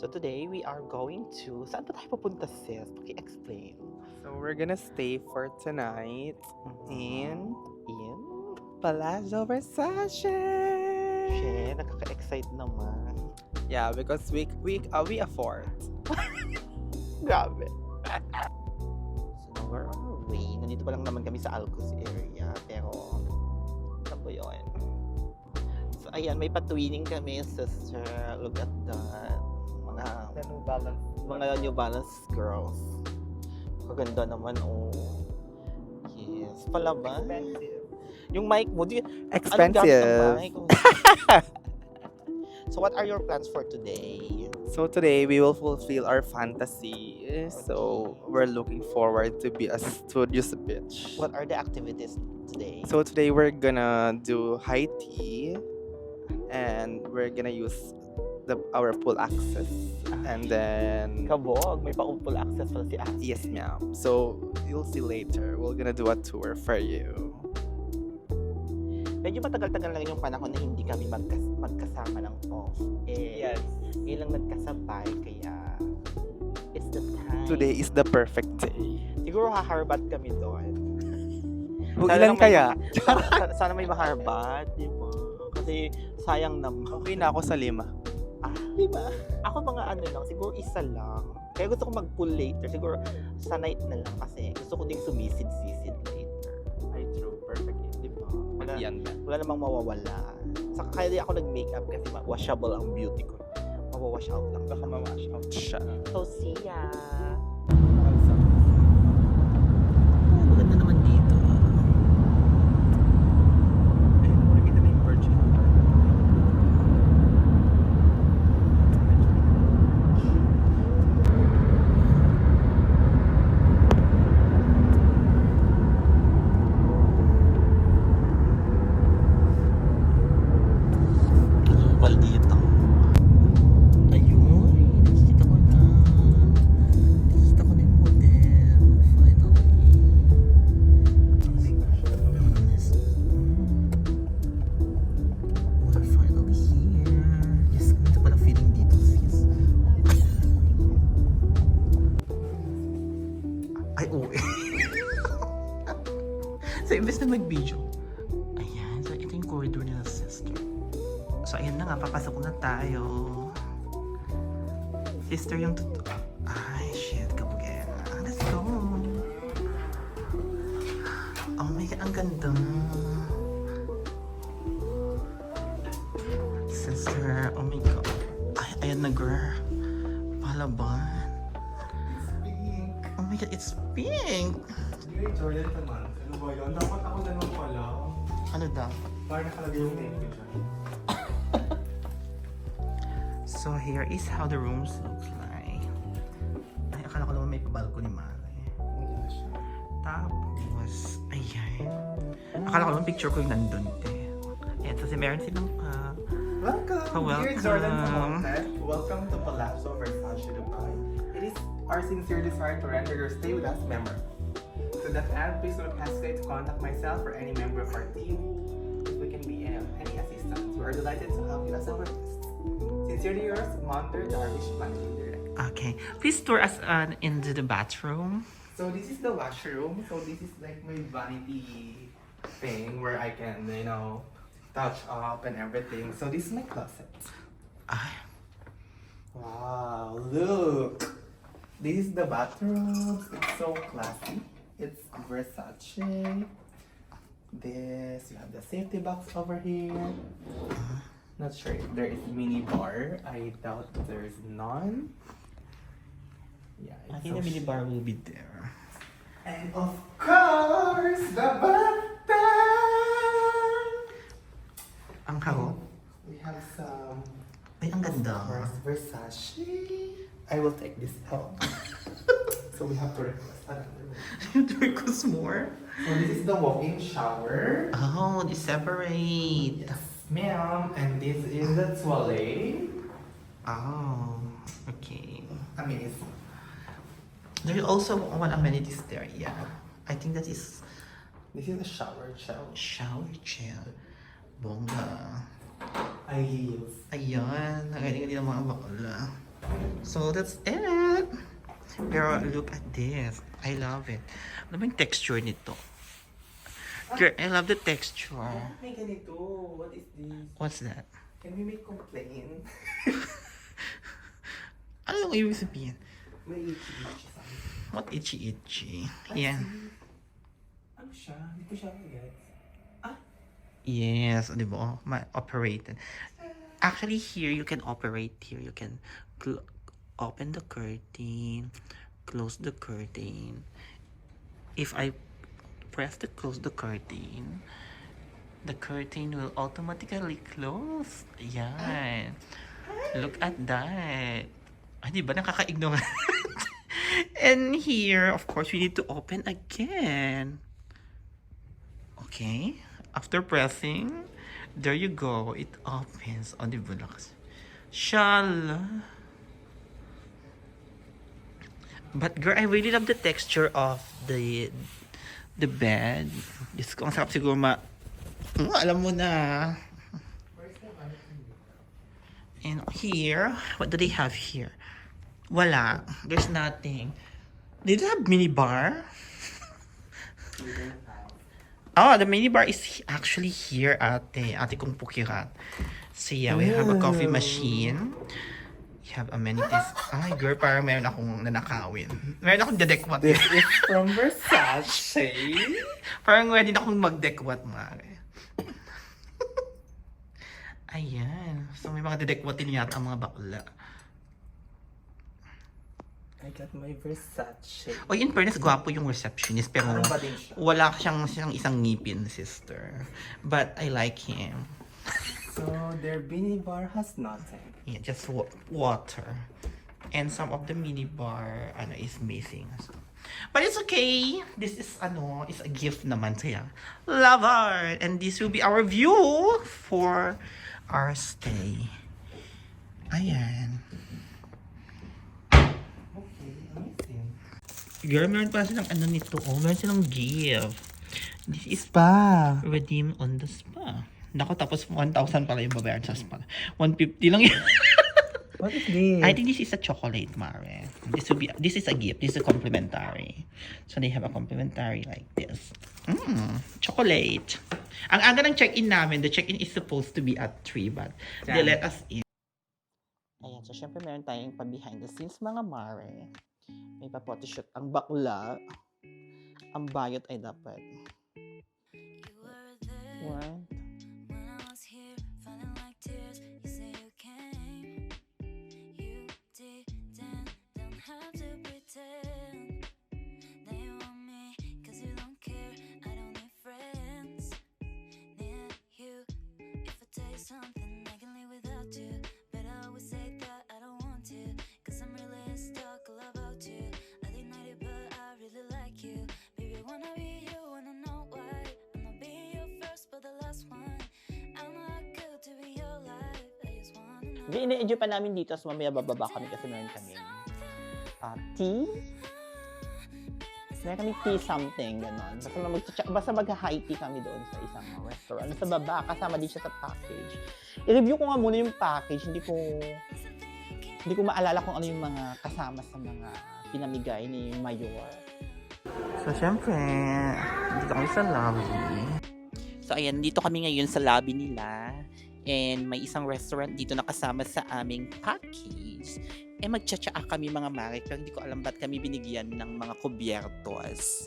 So today we are going to saan pa tayo pupunta sis? Paki-explain. So we're gonna stay for tonight in In? Palazzo Versace. Shit, nakaka-excite naman. Yeah, because we we uh, we afford. Grabe. so now we're on our way. Nandito pa lang naman kami sa Alcos area. Pero, ano po yun? So ayan, may patwining kami, sister. Look at that. Mga, New Balance. mga New Balance girls. Kaganda naman, oh. Yes. Palaban. Yung mic mo, di, Expensive. mic? so what are your plans for today? So today we will fulfill our fantasy. So we're looking forward to be a studious bitch. What are the activities today? So today we're gonna do high tea, and we're gonna use the our pool access, and then Kabog, may pa-upol access pala si Ate. yes, ma'am. So you'll see later. We're gonna do a tour for you. Medyo matagal-tagal lang yung panahon na hindi kami magkas magkasama ng off. Eh, Ngayon lang nagkasabay, kaya it's the time. Today is the perfect day. Siguro haharbat kami doon. Kung Sana ilan lang may kaya? sana, sana may maharbat, di ba? Kasi sayang naman. Okay na ako sa lima. Ah, di ba? Ako mga ano lang, siguro isa lang. Kaya gusto ko mag-pull later. Siguro sa night na lang kasi gusto ko ding sumisid-sisid later. Ay, true. Perfect. Di ba? Wala, Yan. wala namang mawawala. Saka kaya di ako nag-makeup kasi washable ang beauty ko. Mawawash out lang. Baka ma-wash out siya. So, see ya! Sister yung totoo. Ay, shit, kabugin. Let's go. Oh my God, ang ganda. Sister, oh my God. Ay, ayan na, girl. Palaban. Oh my God, it's pink. Hindi, Jordan naman. Ano ba yun? Dapat ako ganun pala. Ano dapat? Para nakalagay yung dyan. So here is how the rooms looks like. Ay, akala ko naman may balcony man. Siya. Tapos, ayan. Akala ko naman picture ko yung nandun eh. Ayan, so meron silang uh, Welcome! Oh, Dear welcome. Jordan Samonte, welcome to Palazzo Versace Dubai. It is our sincere desire to render your stay with us memorable. To that end, please don't hesitate to contact myself or any member of our team if we can be of any assistance. We are delighted to help you as our guest. Sincerely yours, Monter Darvish Managing Okay. Please tour us uh, into the bathroom. So this is the washroom. So this is like my vanity thing where I can, you know, touch up and everything. So this is my closet. Ay, Wow, look! This is the bathroom. It's so classy. It's Versace. This, you have the safety box over here. Not sure if there is mini bar. I doubt there's none. Yeah, I think so the chic. minibar will be there. And of course, the bathtub! Ang hao. We have some Ay, ang ganda. First Versace. I will take this out. so we have to request another one. You request more? So this is the walk-in shower. Oh, they separate. Yes, ma'am. And this is the toilet. Oh, okay. Amazing. There's also one amenities there, yeah. I think that is This is the shower gel. shower chair. Bongga. I use. Ayan, nagaling din ang mga bakla. So that's it. Pero look at this. I love it. Ano ba yung texture nito? Girl, I love the texture. May ganito. What is this? What's that? Can we make complaint? Ano yung ibig sabihin? May itchy-itchy. What itchy itchy? Ay, Yan. Ano siya? Hindi ko siya get. Ah, Yes, di ba? Ma operated. Actually, here you can operate here. You can cl- open the curtain, close the curtain. If I press the close the curtain, the curtain will automatically close. Yan. Look at that. Ay, di ba nakaka-ignorant? And here, of course, we need to open again. Okay. After pressing, there you go. It opens. O, di ba? Shala. But girl, I really love the texture of the the bed. Diyos ko, ang sarap siguro ma... Mm, alam mo na. And here, what do they have here? Wala. There's nothing. They don't have minibar. Oh, the minibar is actually here, ate. Ate kong pukirat. So yeah, we have a coffee machine. We have amenities. Ay, girl, parang meron akong nanakawin. Meron akong dedekwat. This is from Versace. parang ready na akong magdekwat, mare. Ayan. So may mga dedekwatin yata ang mga bakla. I got my Versace. O, in fairness, gwapo yung receptionist, pero Ano siya? wala siyang, siyang isang ngipin, sister. But I like him. So their mini bar has nothing. Yeah, just wa- water. And some of the mini bar ano is missing. So. But it's okay. This is ano, is a gift naman siya. Love art. And this will be our view for our stay. Ayan. Okay, amazing. Girl, meron pa silang ano nito. Oh, meron silang gift. This is Spa. redeem on the spa. Nako, tapos 1,000 pala yung babayaran sa spa. 150 lang yun. What is this? I think this is a chocolate, Mare. This will be this is a gift. This is a complimentary. So they have a complimentary like this. Mm, chocolate. Ang aga ng check-in namin, the check-in is supposed to be at 3 but they Yan. let us in. Ayan, so syempre meron tayong pa behind the scenes mga Mare. May pa photoshoot ang bakla. Ang bayot ay dapat. You something, I can live without you. But I always say that I don't want to, 'cause I'm really stuck all about you. I deny it, but I really like you. Baby, wanna be you, wanna know why. I'm not being your first, but the last one. I'm not good to be your life. I just wanna know. Hindi, ina-enjoy pa namin dito. So mamaya bababa kami kasi meron kami uh, tea. Meron kami tea something, gano'n. Basta, mag basta mag-high tea kami doon sa isang restaurant. Sa baba, kasama din siya sa package. I-review ko nga muna yung package. Hindi ko, hindi ko maalala kung ano yung mga kasama sa mga pinamigay ni Mayor. So, syempre, dito kami sa lobby. So, ayan, dito kami ngayon sa lobby nila. And may isang restaurant dito na kasama sa aming package. Eh, magtsatsaa kami mga mare, pero hindi ko alam ba't kami binigyan ng mga kubyertos.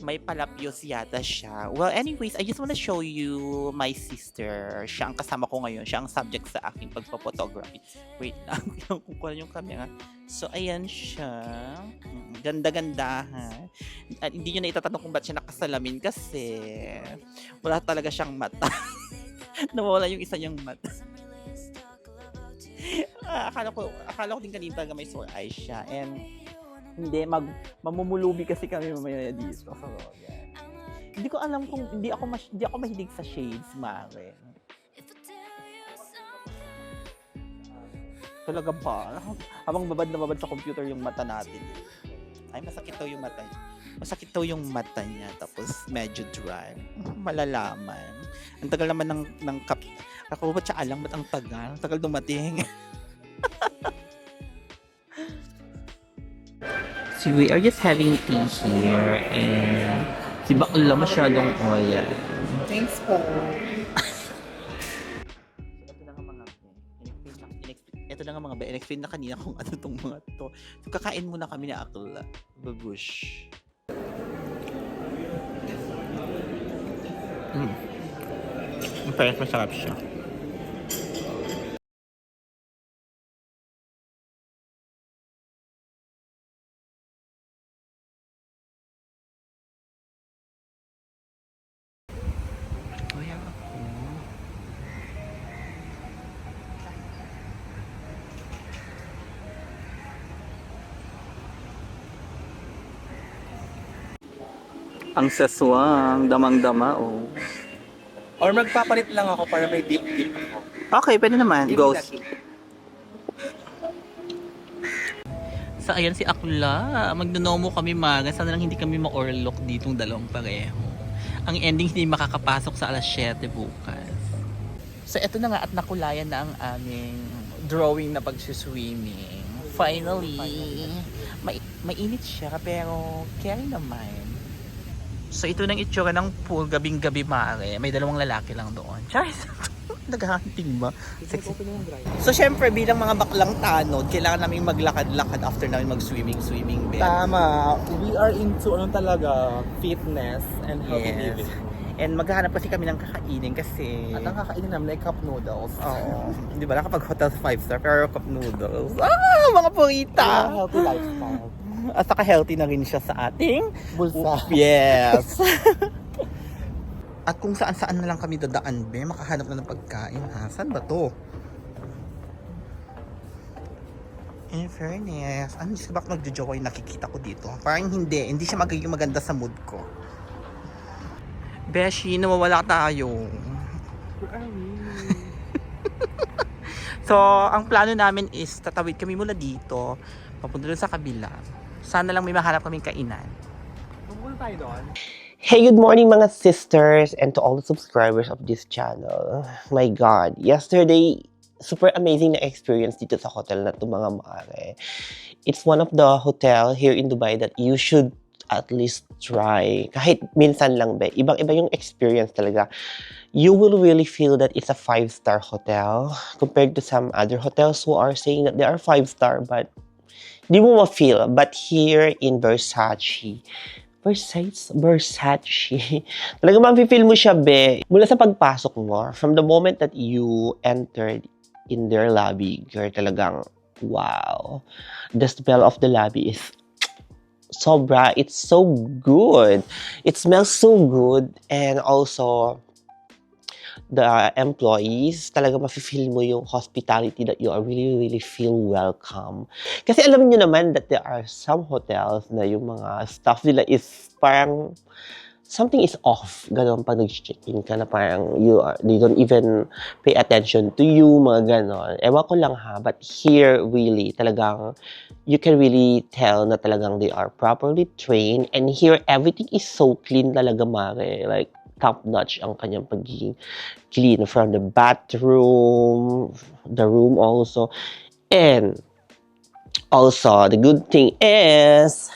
May palapyos yata siya. Well, anyways, I just wanna show you my sister. Siya ang kasama ko ngayon. Siya ang subject sa aking pagpapotography. Wait lang, kung kuha yung camera. So, ayan siya. Ganda-ganda, ha? At hindi nyo na itatanong kung ba't siya nakasalamin kasi wala talaga siyang mata. Nawala yung isa niyang mata. Ah, akala ko, akala ko din kanina talaga may sore eyes siya. And hindi, mag, mamumulubi kasi kami mamaya dito. So, yan. Hindi ko alam kung, hindi ako, mas, hindi ako mahilig sa shades, Mare. Talaga ba? Habang babad na babad sa computer yung mata natin. Ay, masakit daw yung mata niya. Masakit daw yung mata niya. Tapos medyo dry. Malalaman. Ang tagal naman ng, ng kap... Ako ba tsaka lang, ba't ang tagal? Ang tagal dumating. so we are just having tea here and si Bakla masyadong oil. Thanks po. ito na nga mga be. In-explain na, na na kanina kung ano tong mga to. So kakain muna kami ni Akla. Babush. Mm. Ang parang masarap siya. Ang saswang, damang-dama, oh. Or magpapalit lang ako para may deep deep ako. Okay, pwede naman. Me Ghost. So, ayan si Akula. Magnonomo kami maga. Sana lang hindi kami ma-orlock ditong dalawang pareho. Ang ending hindi makakapasok sa alas 7 bukas. So, eto na nga at nakulayan na ang aming drawing na pag-swimming. Finally, may, mainit siya pero carry naman. So, ito nang itsura ng pool gabing-gabi mare. May dalawang lalaki lang doon. Charis! Naghahunting ba? Sexy. So, syempre, bilang mga baklang tanod, kailangan namin maglakad-lakad after namin mag-swimming-swimming. Tama. We are into ano talaga, fitness and healthy Yes. living. And maghahanap kasi kami ng kakainin kasi... At ang kakainin namin ay cup noodles. Oo. Di ba nakapag hotel 5 star pero cup noodles. Ah, mga purita! Kaya healthy lifestyle. At saka healthy na rin siya sa ating Bulsa. Yes. At kung saan-saan na lang kami dadaan, be, makahanap na ng pagkain, ha? Saan ba to? In fairness, ano si Bak nagjo-joke yung nakikita ko dito? Parang hindi, hindi siya magiging maganda sa mood ko. Beshi, nawawala tayo. Where are we? So, ang plano namin is tatawid kami mula dito, papunta doon sa kabila. Sana lang may mahanap kaming kainan. Pumunta tayo doon. Hey, good morning mga sisters and to all the subscribers of this channel. My God, yesterday, super amazing na experience dito sa hotel na to mga maare. It's one of the hotel here in Dubai that you should at least try. Kahit minsan lang be, ibang-iba yung experience talaga. You will really feel that it's a five-star hotel compared to some other hotels who are saying that they are five-star but di mo ma-feel. But here in Versace, Versace, Versace. Talagang ma-feel mo siya, be. Mula sa pagpasok mo, from the moment that you entered in their lobby, girl, talagang, wow. The smell of the lobby is sobra. It's so good. It smells so good. And also, the employees, talaga mafe-feel mo yung hospitality that you are really, really feel welcome. Kasi alam niyo naman that there are some hotels na yung mga staff nila is parang something is off. Ganon pag nag-check-in ka na parang you are, they don't even pay attention to you, mga ganon. Ewan ko lang ha, but here really, talagang you can really tell na talagang they are properly trained and here everything is so clean talaga mare. Like, top-notch ang kanyang pagiging clean from the bathroom, the room also. And also, the good thing is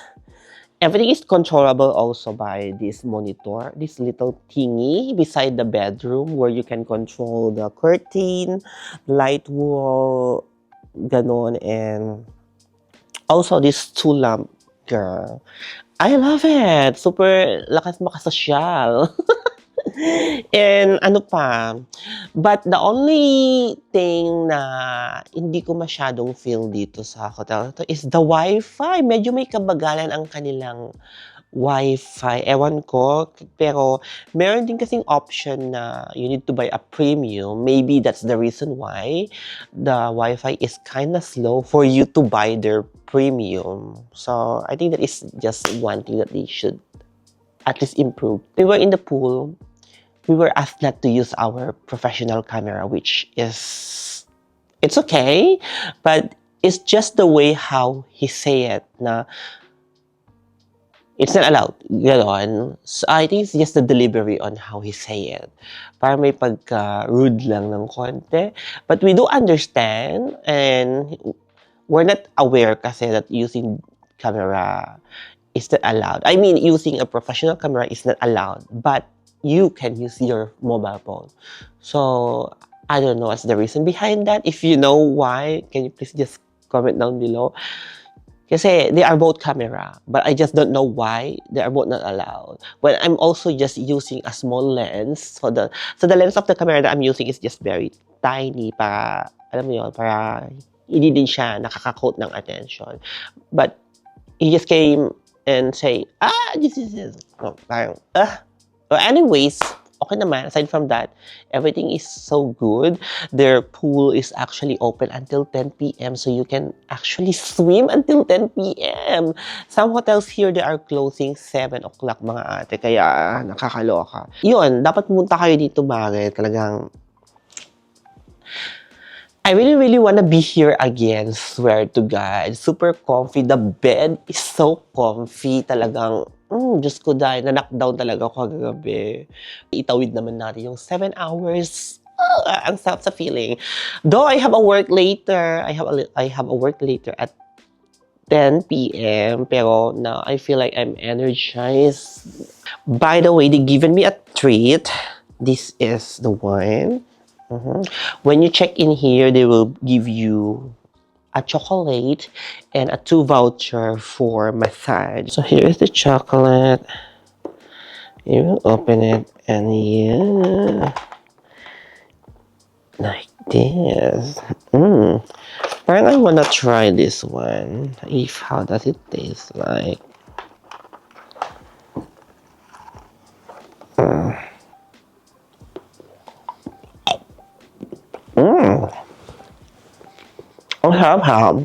everything is controllable also by this monitor, this little thingy beside the bedroom where you can control the curtain, light wall, ganon, and also this two lamp girl. I love it. Super lakas makasosyal. And ano pa, but the only thing na hindi ko masyadong feel dito sa hotel to is the wifi. Medyo may kabagalan ang kanilang wifi. Ewan ko, pero meron din kasing option na you need to buy a premium. Maybe that's the reason why the wifi is kind of slow for you to buy their premium. So I think that is just one thing that they should at least improve. We were in the pool. We were asked not to use our professional camera, which is it's okay, but it's just the way how he say it na it's not allowed. Ganon. So, I think it's just the delivery on how he say it. Para may pagka-rude lang ng konti. But we do understand and we're not aware kasi that using camera is not allowed. I mean, using a professional camera is not allowed. But you can use your mobile phone. So, I don't know what's the reason behind that. If you know why, can you please just comment down below? Kasi they are both camera, but I just don't know why they are both not allowed. When I'm also just using a small lens, so the so the lens of the camera that I'm using is just very tiny para alam mo yun, para hindi din siya nakaka-coat ng attention. But he just came and say, ah, this is this. No, parang, ah. Well, anyways, okay naman. Aside from that, everything is so good. Their pool is actually open until 10 p.m. So you can actually swim until 10 p.m. Some hotels here, they are closing 7 o'clock mga ate. Kaya nakakaloka. Yun, dapat pumunta kayo dito, Mare. Talagang I really, really wanna be here again. Swear to God. Super comfy. The bed is so comfy. Talagang, mm, Diyos ko dahil, na-knockdown talaga ako kagabi. Itawid naman natin yung 7 hours. Ah, ang sarap sa feeling. Though I have a work later, I have a, I have a work later at 10 p.m. Pero now I feel like I'm energized. By the way, they given me a treat. This is the one. Mhm. When you check in here, they will give you a chocolate and a two voucher for massage. So here is the chocolate. You will open it and yeah, like this. Mm. Parang I wanna try this one. If how does it taste like? Mm. Ang harap-harap.